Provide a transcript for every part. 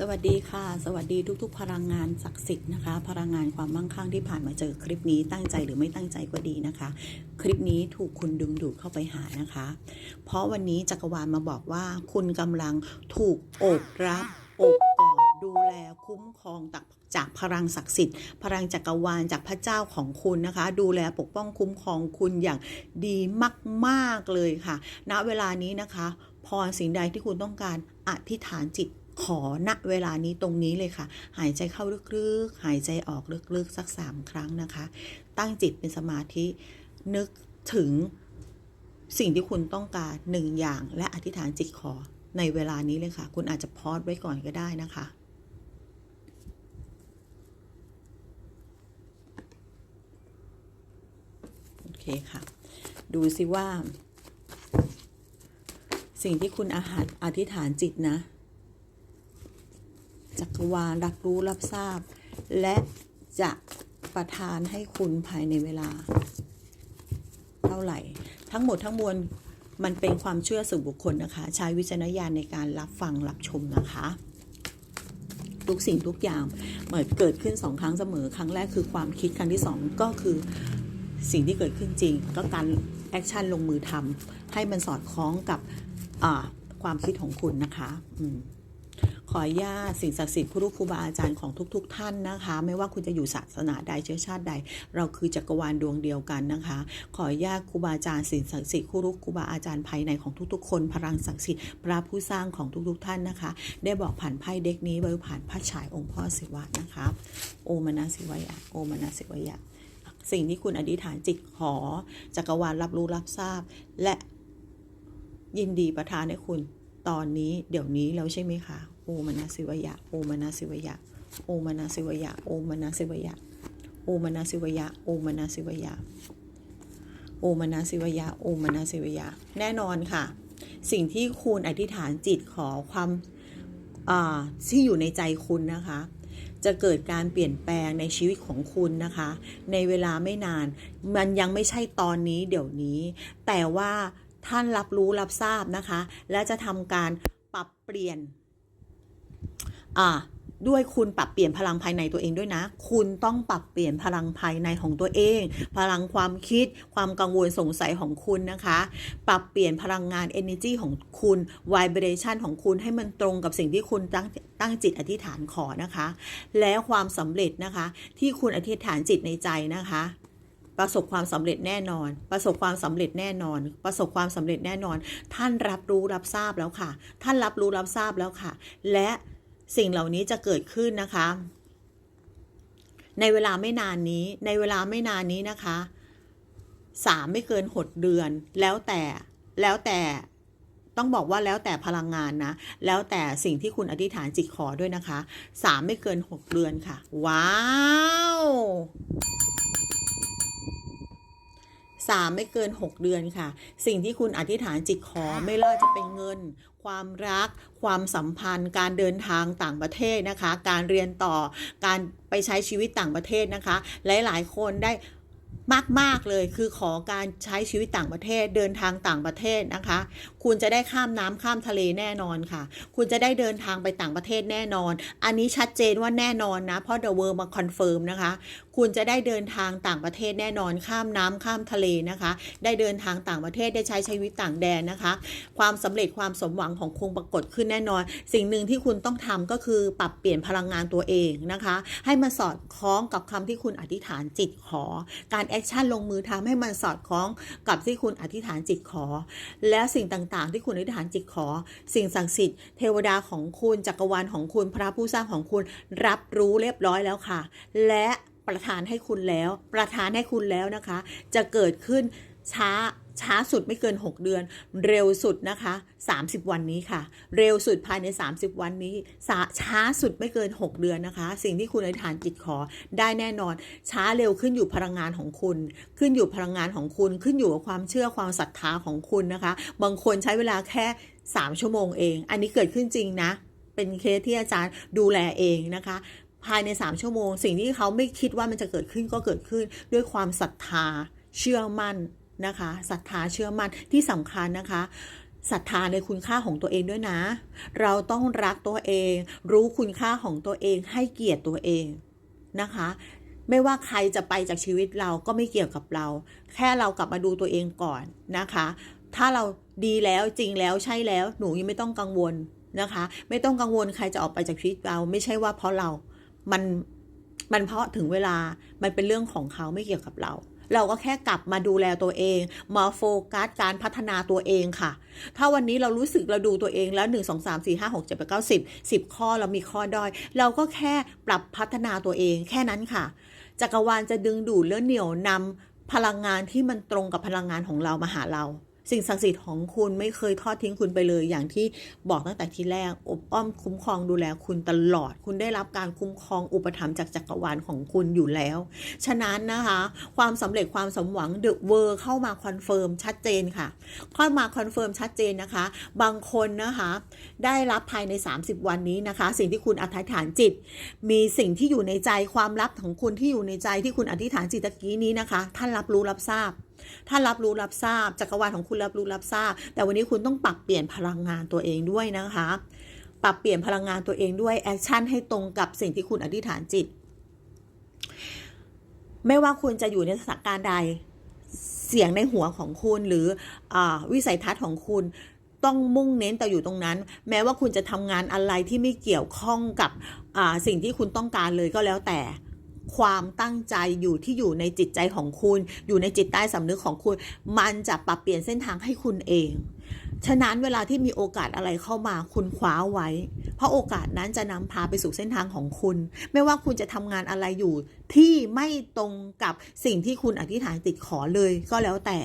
สวัสดีค่ะ สวัสดีทุกๆ พลังงานศักดิ์สิทธิ์นะคะ พลังงานความมั่งคั่งที่ผ่านมาเจอคลิปนี้ตั้งใจหรือไม่ตั้งใจก็ดีนะคะ คลิปนี้ถูกคุณดึงดูดเข้าไปหานะคะ เพราะวันนี้จักรวาลมาบอกว่า คุณกำลังถูกโอบรับโอบกอดดูแลคุ้มครองจากจากพลังศักดิ์สิทธิ์ พลังจักรวาลจากพระเจ้าของคุณนะคะ ดูแลปกป้องคุ้มครองคุณอย่างดีมาก ๆเลยค่ะ ณเวลานี้นะคะ พรสิ่งใดที่คุณต้องการอธิษฐานจิต ขอณเวลานี้ตรงนี้เลยค่ะ หายใจเข้าลึกๆ หายใจออกลึกๆ สักสามครั้งนะคะ ตั้งจิตเป็นสมาธินึกถึงสิ่งที่คุณต้องการหนึ่งอย่าง และอธิษฐานจิตขอในเวลานี้เลยค่ะ คุณอาจจะพอดไว้ก่อนก็ได้นะคะโอเคค่ะ ดูสิว่า สิ่งที่คุณอาหารอธิษฐานจิตนะ จักรวาลรับรู้รับทราบ และจะประทานให้คุณภายในเวลา เท่าไหร่ ทั้งหมดทั้งมวลมันเป็นความเชื่อส่วนบุคคลนะคะ ใช้วิจารณญาณในการรับฟังรับชมนะคะ ทุกสิ่งทุกอย่างเหมือนเกิดขึ้นสองครั้งเสมอ ครั้งแรกคือความคิดครั้งที่สองก็คือสิ่งที่เกิดขึ้นจริง ก็การแอคชั่นลงมือทำให้มันสอดคล้องกับความคิดของคุณนะคะ อืม ออนุญาตสิ่งศักดิ์สิทธิ์ครูครูบาอาจารย์ของทุกๆท่านนะคะ ไม่ว่าคุณจะอยู่ศาสนาใดเชื้อชาติใด เราคือจักรวาลดวงเดียวกันนะคะ ขออนุญาตครูบาอาจารย์สิ่งศักดิ์สิทธิ์ครูครูบาอาจารย์ภายในของทุก ๆ คน พลังศักดิ์สิทธิ์พระผู้สร้างของทุกๆท่านนะคะ ได้บอกผ่านไพ่เด็กนี้ไว้ผ่านพระฉายองค์พ่อศิวะนะคะ โอมนาศิวะยะโอมนาศิวะยะสิ่งที่คุณอธิษฐานจิตขอจักรวาลรับรู้รับทราบ และยินดีประทานให้คุณตอนนี้เดี๋ยวนี้แล้วใช่ไหมคะ โอมนาสิวยะ โอมนาสิวยะ โอมนาสิวยะ โอมนาสิวยะ โอมนาสิวยะ โอมนาสิวยะ โอมนาสิวยะ โอมนาสิวยะ แน่นอนค่ะ สิ่งที่คุณอธิษฐานจิตขอความที่อยู่ในใจคุณนะคะ จะเกิดการเปลี่ยนแปลงในชีวิตของคุณนะคะ ในเวลาไม่นาน มันยังไม่ใช่ตอนนี้เดี๋ยวนี้ แต่ว่าท่านรับรู้รับทราบนะคะ และจะทำการปรับเปลี่ยน อ่าด้วยคุณปรับเปลี่ยนพลังภายในตัวเองด้วยนะ คุณต้องปรับเปลี่ยนพลังภายในของตัวเอง พลังความคิด ความกังวลสงสัยของคุณนะคะ ปรับเปลี่ยนพลังงาน energy ของคุณ vibration ของคุณให้มันตรงกับสิ่งที่คุณตั้งตั้งจิตอธิษฐานขอนะคะ แล้วความสำเร็จนะคะ ที่คุณอธิษฐานจิตในใจนะคะประสบความสำเร็จแน่นอน ประสบความสำเร็จแน่นอน ประสบความสำเร็จแน่นอน ท่านรับรู้รับทราบแล้วค่ะ ท่านรับรู้รับทราบแล้วค่ะ และ สิ่งเหล่านี้จะเกิดขึ้นนะคะ ในเวลาไม่นานนี้ในเวลาไม่นานนี้นะคะสามไม่เกินหดเดือน แล้วแต่แล้วแต่ต้องบอกว่าแล้วแต่พลังงานนะ แล้วแต่สิ่งที่คุณอธิษฐานจิตขอด้วยนะคะสามไม่เกินหกเดือนค่ะ ว้าว สามไม่เกิน 6 เดือนค่ะ สิ่งที่คุณอธิษฐานจิตขอไม่ว่าจะเป็นเงิน ความรัก ความสัมพันธ์ การเดินทางต่างประเทศนะคะ การเรียนต่อการไปใช้ชีวิตต่างประเทศนะคะ หลาย ๆ คนได้มาก ๆ เลยคือขอการใช้ชีวิตต่างประเทศเดินทางต่างประเทศนะคะ คุณจะได้ข้ามน้ำข้ามทะเลแน่นอนค่ะ คุณจะได้เดินทางไปต่างประเทศแน่นอน อันนี้ชัดเจนว่าแน่นอนนะ เพราะ The World มาคอนเฟิร์มนะคะ คุณจะได้เดินทางต่างประเทศแน่นอนข้ามน้ำข้ามทะเลนะคะ ได้เดินทางต่างประเทศได้ใช้ชีวิตต่างแดนนะคะ ความสำเร็จความสมหวังของคุณปรากฏขึ้นแน่นอน สิ่งหนึ่งที่คุณต้องทำก็คือปรับเปลี่ยนพลังงานตัวเองนะคะ ให้มันสอดคล้องกับคำที่คุณอธิษฐานจิตขอ การแอคชั่นลงมือทำให้มันสอดคล้องกับที่คุณอธิษฐานจิตขอ และสิ่งต่างๆ ที่คุณอธิษฐานจิตขอ สิ่งศักดิ์สิทธิ์เทวดาของคุณจักรวาลของคุณพระผู้สร้างของคุณรับรู้เรียบร้อยแล้วค่ะ และ ประทานให้คุณแล้ว ประทานให้คุณแล้วนะคะ จะเกิดขึ้นช้าช้าสุดไม่เกิน 6 เดือน เร็วสุดนะคะ 30 วันนี้ค่ะ เร็วสุดภายใน 30 วันนี้ช้าสุดไม่เกิน 6 เดือนนะคะ สิ่งที่คุณอธิษฐานจิตขอได้แน่นอน ช้าเร็วขึ้นอยู่พลังงานของคุณ ขึ้นอยู่พลังงานของคุณ ขึ้นอยู่กับความเชื่อความศรัทธาของคุณนะคะ บางคนใช้เวลาแค่ 3 ชั่วโมงเอง อันนี้เกิดขึ้นจริงนะ เป็นเคสที่อาจารย์ดูแลเองนะคะ ภายใน 3 ชั่วโมง สิ่งที่เขาไม่คิดว่ามันจะเกิดขึ้นก็เกิดขึ้นด้วยความศรัทธาเชื่อมั่นนะคะศรัทธาเชื่อมั่นที่สำคัญนะคะศรัทธาในคุณค่าของตัวเองด้วยนะ เราต้องรักตัวเอง รู้คุณค่าของตัวเองให้เกียรติตัวเองนะคะ ไม่ว่าใครจะไปจากชีวิตเราก็ไม่เกี่ยวกับเรา แค่เรากลับมาดูตัวเองก่อนนะคะ ถ้าเราดีแล้วจริงแล้วใช่แล้วหนูยังไม่ต้องกังวลนะคะ ไม่ต้องกังวลใครจะออกไปจากชีวิตเรา ไม่ใช่ว่าเพราะเรา มันมันเพราะถึงเวลามันเป็นเรื่องของเขาไม่เกี่ยวกับเรา เราก็แค่กลับมาดูแลตัวเอง มาโฟกัสการพัฒนาตัวเองค่ะ ถ้าวันนี้เรารู้สึกเราดูตัวเองแล้ว1 2 3 4 5 6 7 8 9 10 10 ข้อเรามีข้อด้อย เราก็แค่ปรับพัฒนาตัวเองแค่นั้นค่ะ จักรวาลจะดึงดูดและเหนี่ยวนำพลังงานที่มันตรงกับพลังงานของเรามาหาเรา สิ่งศักดิ์สิทธิ์ของคุณไม่เคยทอดทิ้งคุณไปเลย อย่างที่บอกตั้งแต่ทีแรกอบอ้อมคุ้มครองดูแลคุณตลอด คุณได้รับการคุ้มครองอุปถัมภ์จากจักรวาลของคุณอยู่แล้ว ฉะนั้นนะคะ ความสำเร็จความสมหวังเดอะเวอร์เข้ามาคอนเฟิร์มชัดเจนค่ะเข้ามาคอนเฟิร์มชัดเจนนะคะ บางคนนะคะได้รับภายใน 30 วันนี้นะคะ สิ่งที่คุณอธิษฐานจิต มีสิ่งที่อยู่ในใจความลับของคุณที่อยู่ในใจที่คุณอธิษฐานจิตตะกี้นี้นะคะ ท่านรับรู้รับทราบ ท่ารับรู้รับทราบจักรวาลของคุณรับรู้รับทราบ แต่วันนี้คุณต้องปรับเปลี่ยนพลังงานตัวเองด้วยนะคะ ปรับเปลี่ยนพลังงานตัวเองด้วยแอคชั่นให้ตรงกับสิ่งที่คุณอธิษฐานจิต ไม่ว่าคุณจะอยู่ในสถานการณ์ใดเสียงในหัวของคุณหรืออวิสัยทัศน์ของคุณต้องมุ่งเน้นแต่อยู่ตรงนั้น แม้ว่าคุณจะทำงานอะไรที่ไม่เกี่ยวข้องกับสิ่งที่คุณต้องการเลยก็แล้วแต่ ความตั้งใจอยู่ที่อยู่ในจิตใจของคุณ อยู่ในจิตใต้สำนึกของคุณ มันจะปรับเปลี่ยนเส้นทางให้คุณเอง ฉะนั้นเวลาที่มีโอกาสอะไรเข้ามาคุณคว้าไว้ เพราะโอกาสนั้นจะนำพาไปสู่เส้นทางของคุณ ไม่ว่าคุณจะทำงานอะไรอยู่ที่ไม่ตรงกับสิ่งที่คุณอธิษฐานติดขอเลยก็แล้วแต่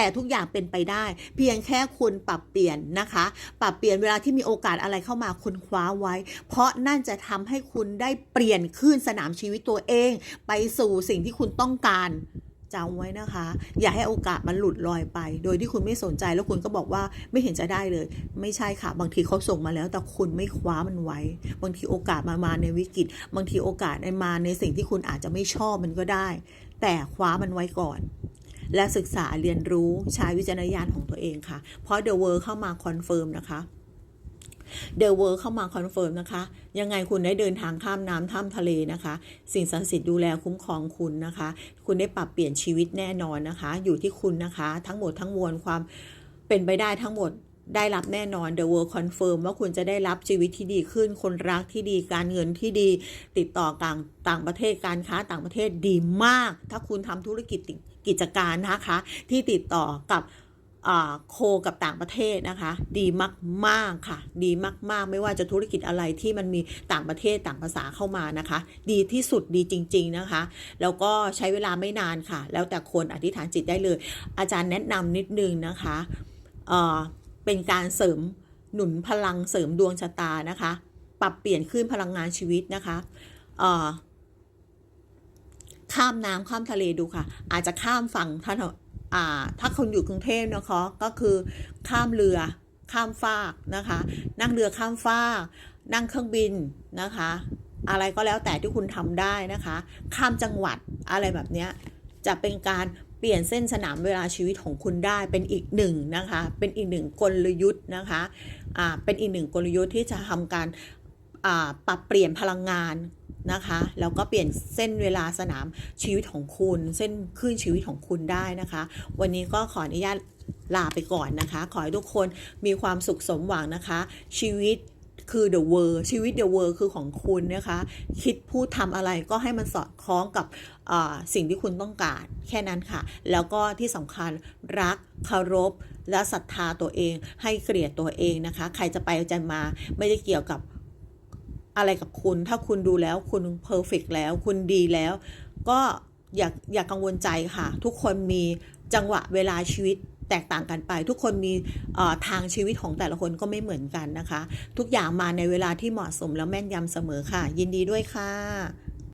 แต่ทุกอย่างเป็นไปได้ เพียงแค่คุณปรับเปลี่ยนนะคะ ปรับเปลี่ยนเวลาที่มีโอกาสอะไรเข้ามาคุณคว้าไว้ เพราะนั่นจะทำให้คุณได้เปลี่ยนขึ้นสนามชีวิตตัวเอง ไปสู่สิ่งที่คุณต้องการจำไว้นะคะ อย่าให้โอกาสมันหลุดลอยไป โดยที่คุณไม่สนใจแล้วคุณก็บอกว่าไม่เห็นจะได้เลย ไม่ใช่ค่ะ บางทีเขาส่งมาแล้ว แต่คุณไม่คว้ามันไว้ บางทีโอกาสมามาในวิกฤต บางทีโอกาสมาในสิ่งที่คุณอาจจะไม่ชอบมันก็ได้ แต่คว้ามันไว้ก่อน และศึกษาเรียนรู้ใช้วิจารณญาณของตัวเองค่ะ เพราะ The World เข้ามาคอนเฟิร์มนะคะเดอะเวิร์เข้ามาคอนเฟิร์มนะคะ ยังไงคุณได้เดินทางข้ามน้ำท่ามทะเลนะคะ สิ่งศักดิ์สิทธิ์ดูแลคุ้มครองคุณนะคะ คุณได้ปรับเปลี่ยนชีวิตแน่นอนนะคะ อยู่ที่คุณนะคะ ทั้งหมดทั้งมวลความเป็นไปได้ทั้งหมด ได้รับแน่นอน The World Confirm ว่าคุณจะได้รับชีวิตที่ดีขึ้น คนรักที่ดีการเงินที่ดี ติดต่อต่างต่างประเทศการค้าต่างประเทศดีมาก ถ้าคุณทำธุรกิจกิจการนะคะ ที่ติดต่อกับโคกับต่างประเทศนะคะ ดีมากๆค่ะ ดีมากๆ ไม่ว่าจะธุรกิจอะไรที่มันมีต่างประเทศต่างภาษาเข้ามานะคะ ดีที่สุดดีจริง ๆนะคะ แล้วก็ใช้เวลาไม่นานค่ะ แล้วแต่คนอธิษฐานจิตได้เลย อาจารย์แนะนำนิดนึงนะคะ เป็นการเสริมหนุนพลังเสริมดวงชะตานะคะ ปรับเปลี่ยนขึ้นพลังงานชีวิตนะคะข้ามน้ำข้ามทะเลดูค่ะ อาจจะข้ามฝั่งท่าอ่าถ้าคนอยู่กรุงเทพนะคะก็คือข้ามเรือข้ามฟากนะคะ นั่งเรือข้ามฟากนั่งเครื่องบินนะคะ อะไรก็แล้วแต่ที่คุณทำได้นะคะ ข้ามจังหวัดอะไรแบบนี้จะเป็นการ เปลี่ยนเส้นสนามเวลาชีวิตของคุณได้เป็นอีกหนึ่งนะคะ เป็นอีกหนึ่งกลยุทธ์นะคะอ่าเป็นอีกหนึ่งกลยุทธ์ที่จะทำการอ่าปรับเปลี่ยนพลังงานนะคะแล้วก็เปลี่ยนเส้นเวลาสนามชีวิตของคุณ เส้นขึ้นชีวิตของคุณได้นะคะ วันนี้ก็ขออนุญาตลาไปก่อนนะคะ ขอให้ทุกคนมีความสุขสมหวังนะคะ ชีวิต คือ the world ชีวิต the world คือของคุณนะคะ คิดพูดทำอะไรก็ให้มันสอดคล้องกับสิ่งที่คุณต้องการ แค่นั้นค่ะ แล้วก็ที่สำคัญรักเคารพและศรัทธาตัวเอง ให้เกลียดตัวเองนะคะ ใครจะไปจะมาไม่ได้เกี่ยวกับอะไรกับคุณ ถ้าคุณดูแล้วคุณเพอร์เฟกแล้ว คุณดีแล้ว ก็อย่าอย่ากังวลใจค่ะ ทุกคนมีจังหวะเวลาชีวิต แตกต่างกันไป ทุกคนมีทางชีวิตของแต่ละคนก็ไม่เหมือนกันนะคะ ทุกอย่างมาในเวลาที่เหมาะสมแล้วแม่นยำเสมอค่ะ ยินดีด้วยค่ะ